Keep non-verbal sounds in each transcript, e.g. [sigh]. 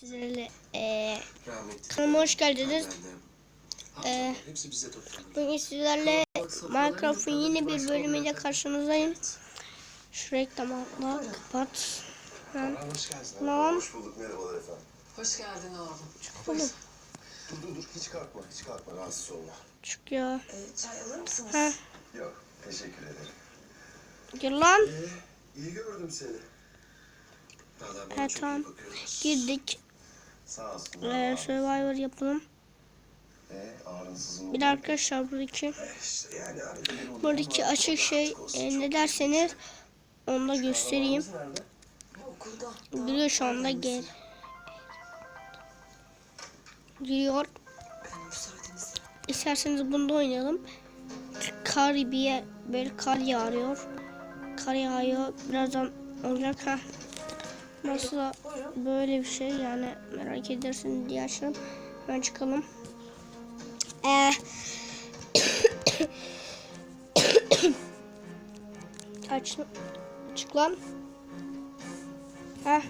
sizlerle e, kanalıma hoş geldiniz. Toplandı. Bugün sizlerle Minecraft'ın yeni bir bölümüyle karşınızdayım. Şu reklamı atla, kapat. Ben Hoş geldin. lan Hoş bulduk, merhabalar efendim. Hoş geldin oğlum. oğlum Dur dur dur, hiç kalkma, hiç kalkma, rahatsız olma. çık ya. Ee, çay alır mısınız? Ha, Yok, teşekkür ederim. gel lan. Ee, iyi gördüm seni. Valla bana Evet, çok tamam. iyi bakıyorlar. Girdik. Sağ olsun. Ee, Survivor yapalım. Ee, Bir de arkadaşlar buradaki Eh, oluyor buradaki açık şey e, ne derseniz onu da göstereyim. Giriyor şu anda gel. Giriyor. İsterseniz bunda oynayalım. Kar bir yer- böyle kar yağıyor. Kar yağıyor. Birazdan olacak ha. Nasıl böyle bir şey yani merak edersiniz diye açalım. Hemen çıkalım. Ee, [coughs] Aç, çık lan. Heh.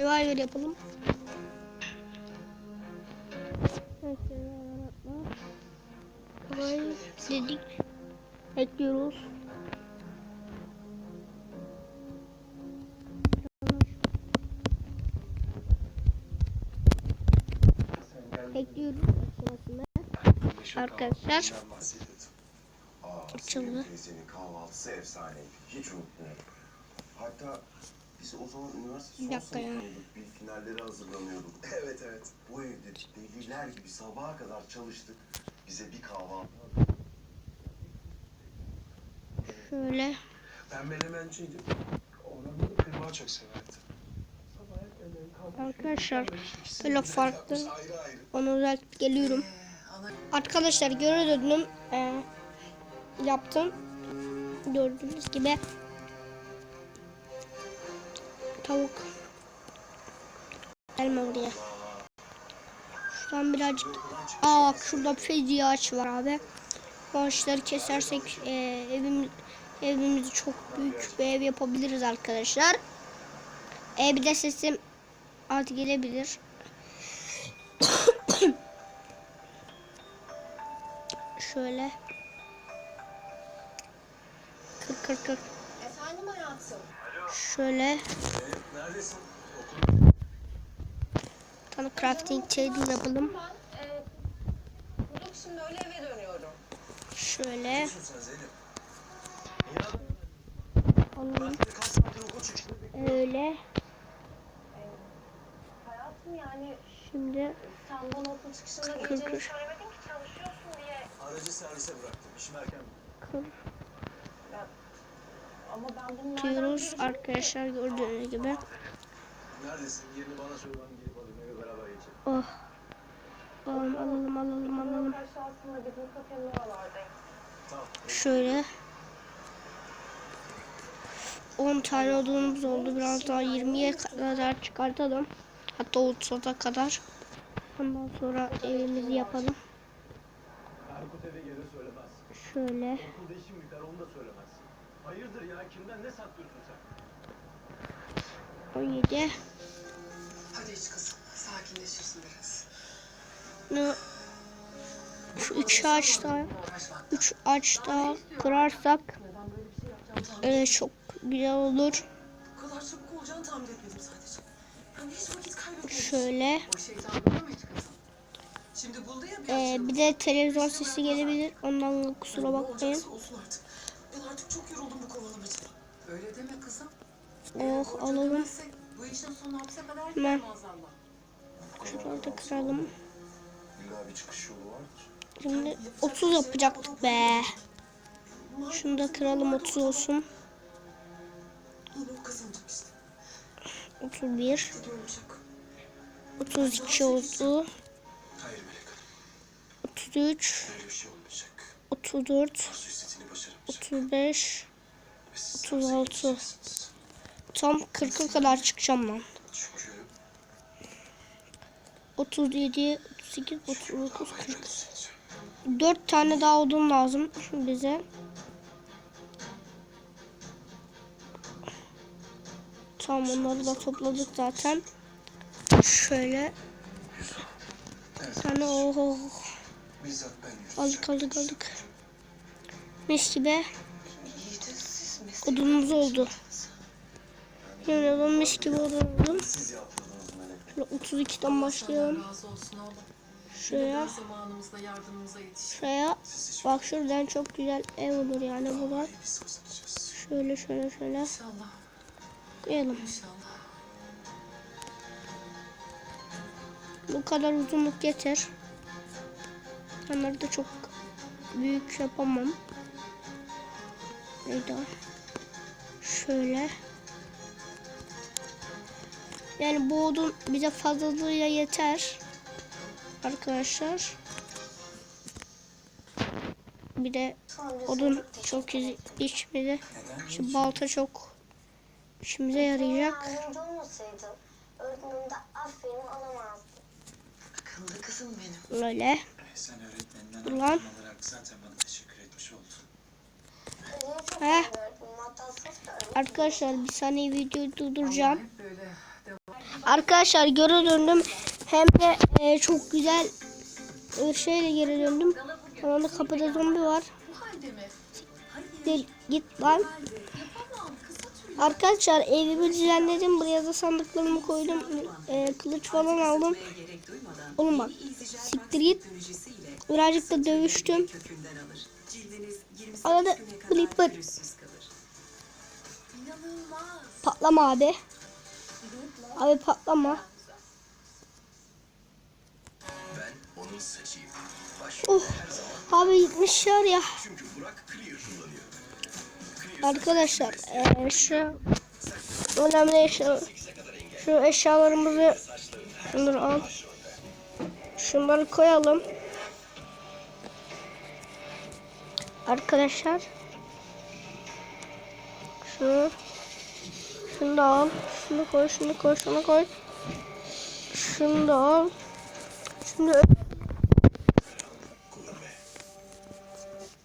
Revival yapalım. Evet, dedik. Bekliyoruz. Bekliyoruz açılmasını. Arkadaşlar. Açıldı. Kahvaltısı efsaneydi. Hiç unutmuyorum. Hatta biz o zaman üniversite son sınıfındaydık. Bir finallere hazırlanıyorduk. [laughs] Evet evet. Bu evde deliler gibi sabaha kadar çalıştık. Bize bir kahvaltı Şöyle. Ben menemenciydim. Orhan da kıymağı çok severdi. Arkadaşlar böyle farklı. Onu özellikle geliyorum. Arkadaşlar göre. Ee, yaptım. Gördüğünüz gibi. Tavuk. Gelme buraya. Şuradan birazcık. Aa bak şurada feci ağaç var abi. Bu ağaçları kesersek e, evim, evimizi çok büyük bir ev yapabiliriz arkadaşlar. E, bir de sesim az gelebilir. Şöyle. Kır kır kır. Efendim hayatım. Şöyle. Neredesin? Tane crafting table yapalım. Ben e, şimdi öyle eve dönüyorum. Şöyle. Alalım. Öyle. Yani Şimdi sen bana okul çıkışında Kır, geleceğini kır. söylemedin ki çalışıyorsun diye. Aracı servise bıraktım. İşim erken. kır Ya, ama ben bunu nereden diyoruz bileceğim? arkadaşlar gördüğünüz gibi. Neredesin? Yerini bana söyle ben gelip alayım eve beraber geçelim. Oh. Alalım alalım alalım alalım. Aşağısında bizim kafenin oralardayım. Tamam. Şöyle. 10 tane odunumuz oldu. Biraz daha 20'ye kadar çıkartalım. Hatta 30'a kadar. Ondan sonra evimizi yapalım. Şöyle. Hayırdır ya kimden ne saklıyorsun sen? 17. Hadi iç kızım. Sakinleşirsin biraz. Bunu şu üç ağaç daha üç ağaç daha kırarsak e, çok güzel olur. Bu kadar çabuk olacağını tahmin etmedim buldu ya bir E, bir de televizyon sesi gelebilir. Ondan da kusura bakmayın. Ben artık çok yoruldum bu kovalamacadan. Öyle deme kızım. Oh alalım. Bu işin sonu hapse kadar Hemen. gider maazallah. Şurada da kıralım. İlla bir çıkış yolu vardır. Şimdi 30 yapacaktık be. Şunu da kıralım 30 olsun. Yine o kazanacak işte. 31. Dedi olacak. 32 oldu. Hayır Melek Hanım. 33. Böyle bir şey olmayacak. 34. Arzu istediğini başaramayacak. 35. Ve siz 36. sevgilisiysiniz. Tam 40'a kadar çıkacağım lan. Çünkü 37, 38, 39, havayı 40. ben hissedeceğim. 4 tane daha odun lazım bize. Tamam onları da topladık zaten. Şöyle. Sana oh. Yürüteceğim. Aldık aldık aldık. Mis gibi odunumuz oldu. Yemin ederim mis gibi odun oldu. Siz yaptınız melek. Şöyle 32'den başlayalım. Şuraya. Şuraya. Bak şuradan çok güzel ev olur yani buradan. Şöyle şöyle şöyle koyalım. İnşallah. Bu kadar uzunluk yeter. Onları da çok büyük yapamam. Neydi o? Şöyle. Yani bu odun bize fazlalığıyla yeter. Arkadaşlar. Bir de odun çok iz- içmedi. Şu balta çok işimize yarayacak. Yardımcı olmasaydı öğretmenim de aferin alamazdı. Akıllı kızım benim. Böyle. Sen öğretmeninden Ulan. olarak zaten bana teşekkür etmiş oldun. Heh. Arkadaşlar bir saniye videoyu durduracağım. Arkadaşlar geri döndüm. Hem de e, çok güzel bir şeyle geri döndüm. Ama kapıda zombi var. Değil, git lan. Arkadaşlar evimi düzenledim. Buraya da sandıklarımı koydum. E, kılıç falan aldım. Oğlum bak. Siktir git. Birazcık da dövüştüm. kökünden alır. Cildiniz 28 Arada. İnanılmaz. Patlama abi. Abi patlama. Oh. Abi gitmişler ya. Çünkü Burak Clear kullanıyor. Arkadaşlar e, şu önemli eşya şu eşyalarımızı şunları al. Şunları koyalım. Arkadaşlar şunu şunu da al. Şunu koy, şunu koy, şunu koy. Şunu da al. Şimdi ö-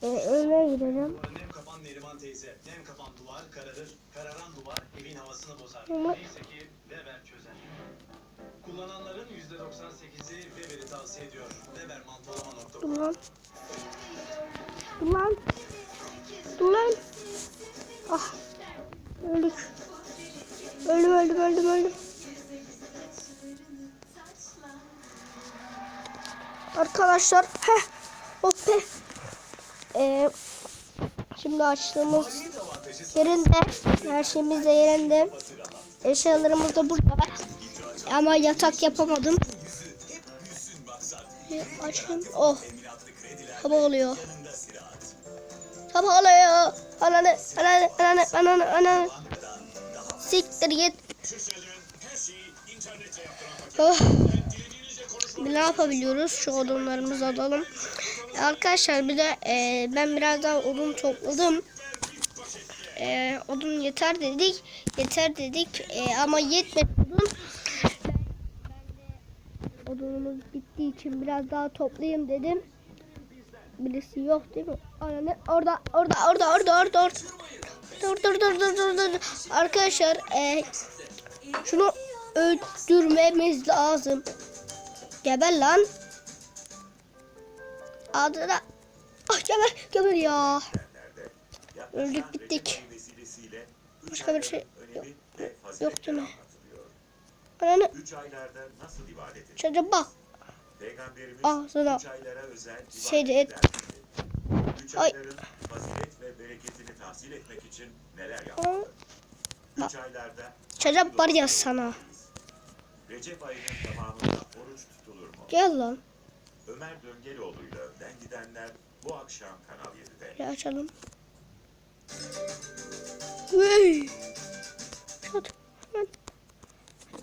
e, öyle gidelim. Havasını bozar. Neyse ki Weber çözer. Kullananların %98'i Weber'i tavsiye ediyor. Weber mantolama.com Dur lan. Dur lan. Dur lan. Ah. Öldük. Öldüm öldüm öldüm öldüm. Arkadaşlar. Heh. Oh be. Ee, şimdi açtığımız yerinde. Her şeyimiz de yerinde. Eşyalarımız da burada. Ama yatak yapamadım. Bir açayım. Oh. Sabah oluyor. Sabah oluyor. Ananı, ananı, ananı, ananı, ananı. Siktir git. Oh. Ne yapabiliyoruz? Şu odunlarımızı alalım. Arkadaşlar bir de e, ben biraz daha odun topladım. E, odun yeter dedik. Yeter dedik. E, ama yetmedi odun. Odunumuz bittiği için biraz daha toplayayım dedim. Birisi yok değil mi? Anne orada orada orada orada orada orada. Dur dur dur dur dur dur. Arkadaşlar e, şunu öldürmemiz lazım. Geber lan. Adına. Ah geber geber ya. Öldük bittik. Başka bir şey yok. Yok değil mi? Ananı 3 aylarda nasıl ibadet edilir? çocuğa bak. Peygamberimiz Ağzına 3 aylara özel ibadet Şeyde et. ederdi. 3 Ay. ayların fazilet ve bereketini tahsil etmek için neler Aa, yapmalı? 3 aylarda Çocuğa var ya sana. Recep ayının tamamında oruç tutulur mu? Gel lan. Ömer Döngeloğlu'yla önden gidenler bu akşam Kanal 7'de. Bir açalım. Hey.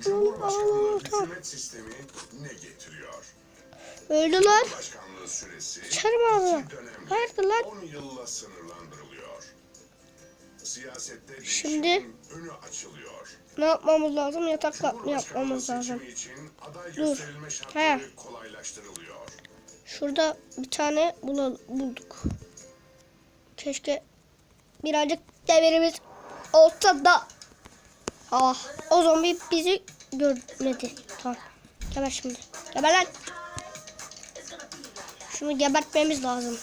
Cumhurbaşkanlığı hükümet sistemi ne getiriyor? Öldü lan. Başkanlığı süresi Çarım ağzına. Hayırdır lan? 10 yılla sınırlandırılıyor. Siyasette Şimdi- önü açılıyor. Ne yapmamız lazım? Mı Cumhurbaşkanlığı yapmamız lazım? Dur. şartları kolaylaştırılıyor. Şurada bir tane bula- bulduk. Keşke birazcık devirimiz olsa da. Ah, o zombi bizi görmedi. Tamam. Geber şimdi. Geber lan. Şunu gebertmemiz lazım.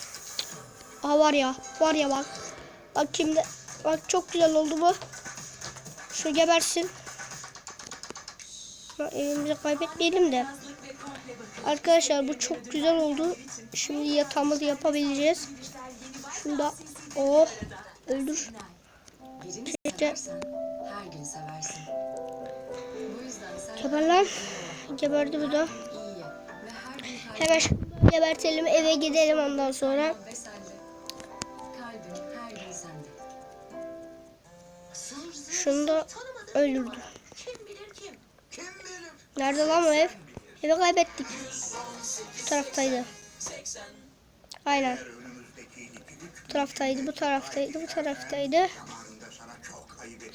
Aa var ya. Var ya bak. Bak şimdi. Bak çok güzel oldu bu. Şu gebersin. Evimizi kaybetmeyelim de. Arkadaşlar bu çok güzel oldu. Şimdi yatağımızı yapabileceğiz. Şunu da oh öldür. Birini İşte seversen her gün seversin. Bu yüzden sen geber lan. Geberdi bu da. iyi ve her gün kalbin Hemen şunu gebertelim eve gidelim ondan sonra. ve sende. Kalbin her gün sende. Şunu da öldürdüm. Kim bilir kim? Nerede lan o ev? Evi kaybettik. Bu taraftaydı. Aynen. Bu taraftaydı, bu taraftaydı, bu taraftaydı.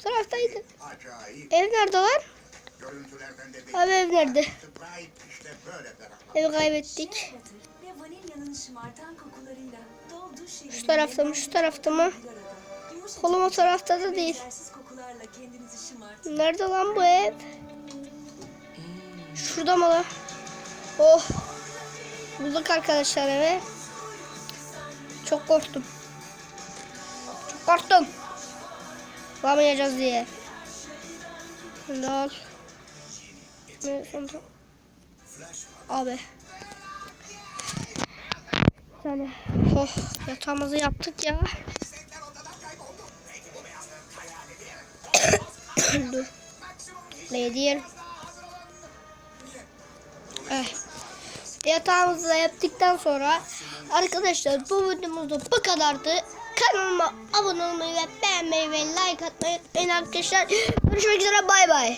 Taraftaydı. Ev nerede lan? Abi ev nerede? Evi kaybettik. Ve vanilyanın şımartan kokularıyla doldu şehrin Şu tarafta mı, şu tarafta mı? Kolum o tarafta da değil. benzersiz kokularla kendinizi şımartın. Nerede lan bu ev? Şurada mı lan? Oh. Bulduk arkadaşlar eve. Çok korktum. Çok korktum. Bulamayacağız diye. Sonra? Abi. Tane. Oh yatağımızı yaptık ya. [coughs] Dur. Ne diyelim? Eh. Yatağımızı yaptıktan sonra arkadaşlar bu videomuz da bu kadardı. Kanalıma abone olmayı ve beğenmeyi ve like atmayı unutmayın arkadaşlar. Görüşmek üzere bay bay.